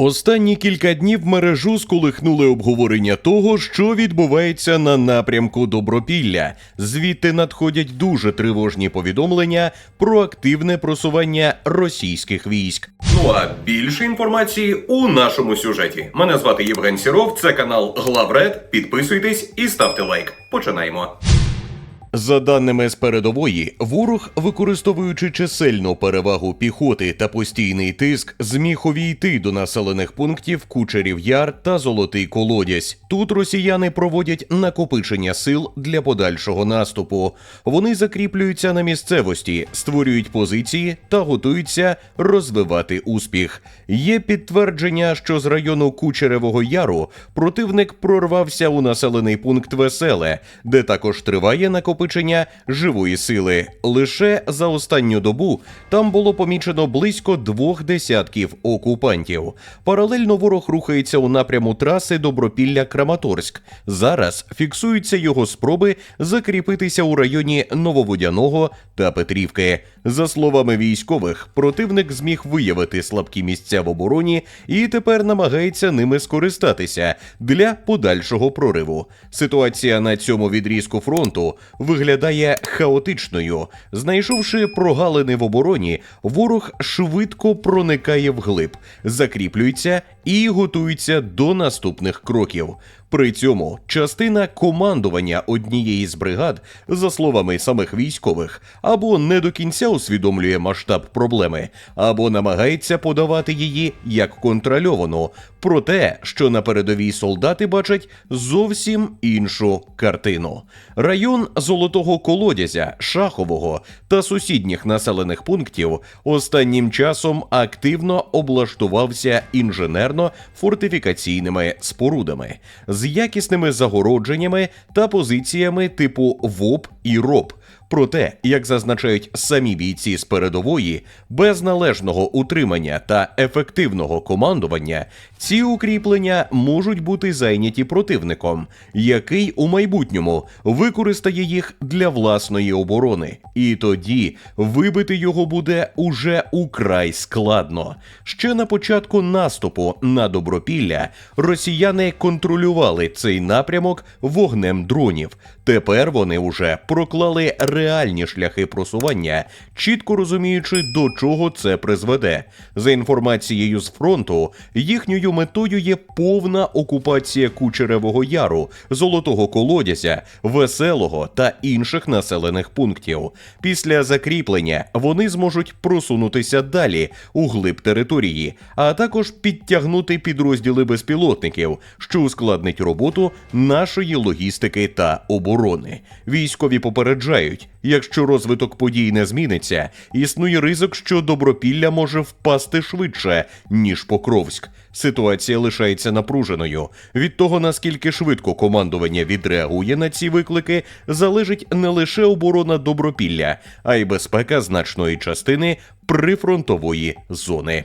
Останні кілька днів мережу сколихнули обговорення того, що відбувається на напрямку Добропілля. Звідти надходять дуже тривожні повідомлення про активне просування російських військ. Ну а більше інформації у нашому сюжеті. Мене звати Євген Сіров. Це канал Главред. Підписуйтесь і ставте лайк. Починаємо. За даними з передової, ворог, використовуючи чисельну перевагу піхоти та постійний тиск, зміг увійти до населених пунктів Кучерів Яр та Золотий Колодязь. Тут росіяни проводять накопичення сил для подальшого наступу. Вони закріплюються на місцевості, створюють позиції та готуються розвивати успіх. Є підтвердження, що з району Кучеревого Яру противник прорвався у населений пункт Веселе, де також триває накопичення живої сили. Лише за останню добу там було помічено близько двох десятків окупантів. Паралельно ворог рухається у напряму траси Добропілля-Краматорськ. Зараз фіксуються його спроби закріпитися у районі Нововодяного та Петрівки. За словами військових, противник зміг виявити слабкі місця в обороні і тепер намагається ними скористатися для подальшого прориву. Ситуація на цьому відрізку фронту виглядає хаотичною. Знайшовши прогалини в обороні, ворог швидко проникає вглиб, закріплюється і готується до наступних кроків. При цьому частина командування однієї з бригад, за словами самих військових, або не до кінця усвідомлює масштаб проблеми, або намагається подавати її як контрольовану, про те, що на передовій солдати бачать зовсім іншу картину. Район Золотого Колодязя, Шахового та сусідніх населених пунктів останнім часом активно облаштувався інженерно-фортифікаційними спорудами з якісними загородженнями та позиціями типу ВОП і РОП. Проте, як зазначають самі бійці з передової, без належного утримання та ефективного командування ці укріплення можуть бути зайняті противником, який у майбутньому використає їх для власної оборони, і тоді вибити його буде уже украй складно. Ще на початку наступу на Добропілля росіяни контролювали цей напрямок вогнем дронів. Тепер вони вже проклали реальні шляхи просування, чітко розуміючи, до чого це призведе. За інформацією з фронту, їхньою метою є повна окупація Кучеревого Яру, Золотого Колодязя, Веселого та інших населених пунктів. Після закріплення вони зможуть просунутися далі у глиб території, а також підтягнути підрозділи безпілотників, що ускладнить роботу нашої логістики та оборони. Військові попереджають, якщо розвиток подій не зміниться, існує ризик, що добропілля може впасти швидше ніж Покровськ. Ситуація лишається напруженою. Від того наскільки швидко командування відреагує на ці виклики, залежить не лише оборона добропілля, а й безпека значної частини прифронтової зони.